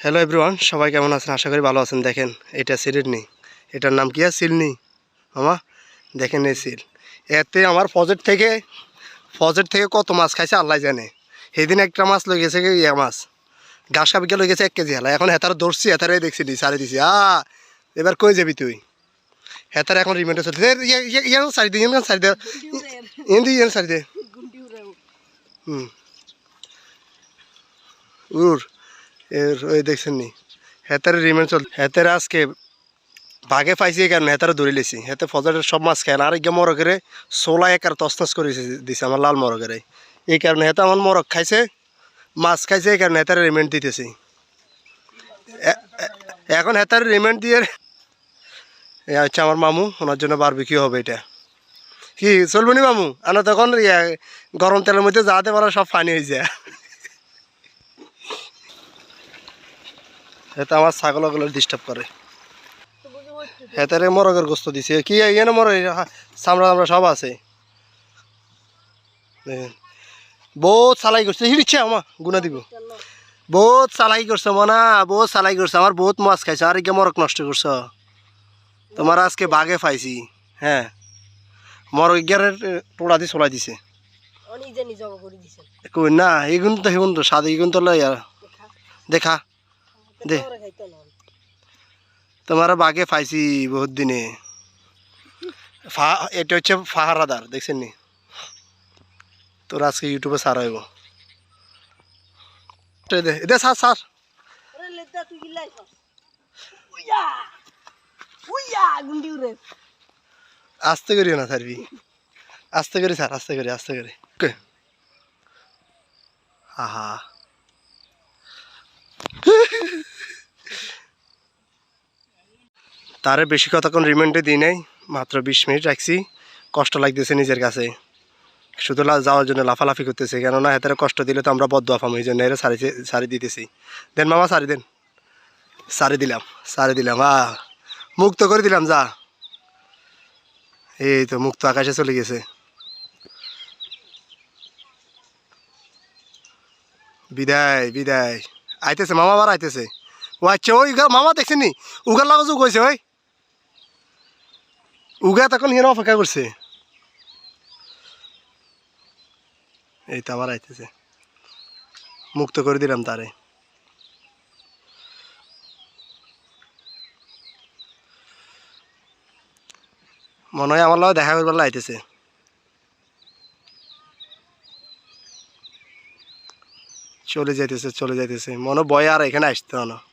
Hello everyone সবাই কেমন আছেন? আশা করি ভালো আছেন। দেখেন এটা নেই। এটার নাম কি আর সিল নেই? মামা দেখেন এই সিল। এতে আমার ফজেট থেকে ফজেট থেকে কত মাছ খাইছে আল্লাহ জানে। সেদিন একটা মাছ লই গেছে কি ইয়া মাছ। ঘাস কাপিকে লই গেছে এক কেজি হেলা এখন হেতার ধরছি হেতারে দেখছি দি সারি দিছি। আ এবার কই যাবি তুই? হেতার এখন রিমেন্টে চলছে। ইয়ান সারি দে ইয়ান সারি দে। ইয়ান দি ইয়ান সারি দে। হুম। উর এর ওই দেখছেন নি? হেতারে রিমেন্ট চল, হেতারে আজকে ভাগে পাইছি কারণে হেতারে ধরে লেছি। হেতে ফজরের সব মাছ খায় না আর গিয়ে মরকেরে সোলা একার তসনস করে দিছে আমার লাল মরকেরে এই। কারণে হেতা আমার মরক খাইছে, মাছ খাইছে, এই কারণে হেতারে রিমেন্ট দিতেছি। এখন হেতারে রিমেন্ট দিয়ে হচ্ছে আমার মামু, ওনার জন্য বারবি কি হবে এটা। কি, চলবো নি মামু? আনা তখন গরম তেলের মধ্যে যাতে পারা সব পানি হয়ে যায়। এটা আমার ছাগলগুলো ডিস্টার্ব করে। হেতারে মরগের গোস্ত দিছে। কি এখানে মর চামড়া চামড়া সব আছে। দেখেন। বহুত চালাই করছে। হিড়িচ্ছে আমা গুনা দিব। বহুত চালাই করছে মনা বহুত চালাই করছে। আমার বহুত মাছ খাইছে আর একে মরক নষ্ট করছ। তোমার আজকে বাঘে পাইছি হ্যাঁ। মরক এগারের টোড়া দিয়ে চলাই দিছে। কই না এগুন তো সেগুন তো সাদা এগুন তো লই আর দেখা। দে ওরা খাইতো না তোমার বাঘে পাইছি বহুত দিনে ফা এটা হচ্ছে ফাহারাদার দেখছেন নি তোর আজকে ইউটিউবে সার হইব এই দে দে সার সার ওরে লেদা তুই গিলাই সব উইয়া উইয়া গুন্ডি উরে আস্তে করিও না সারবি আস্তে করে স্যার আস্তে করে আস্তে করে কে? আহা তারে বেশি কতক্ষণ রিমান্ডে দিই নাই, মাত্র বিশ মিনিট রাখছি। কষ্ট লাগতেছে নিজের কাছে। শুধু যাওয়ার জন্য লাফালাফি করতেছে, কেননা হেতারে কষ্ট দিলে তো আমরা বদ্ধ আফাম এই জন্য এরা সারি সারি দিতেছি। দেন মামা, সারি দেন। সারি দিলাম সারি দিলাম, আ, মুক্ত করে দিলাম, যা। এই তো মুক্ত আকাশে চলে গেছে। বিদায় বিদায়। আইতেছে, মামা আবার আইতেছে। ও আচ্ছা ওই মামা দেখছেন নি? উগার লাগা কইছে, ওই। উগা তখন হিয়ার অপেক্ষা করছে। এই তো আবার আইতেছে। মুক্ত করে দিলাম তারে। মনে হয় আমার লগে দেখা করবার আইতেছে। চলে যাইতেছে চলে যাইতেছে। মনে ভয় আর এখানে আসতে না।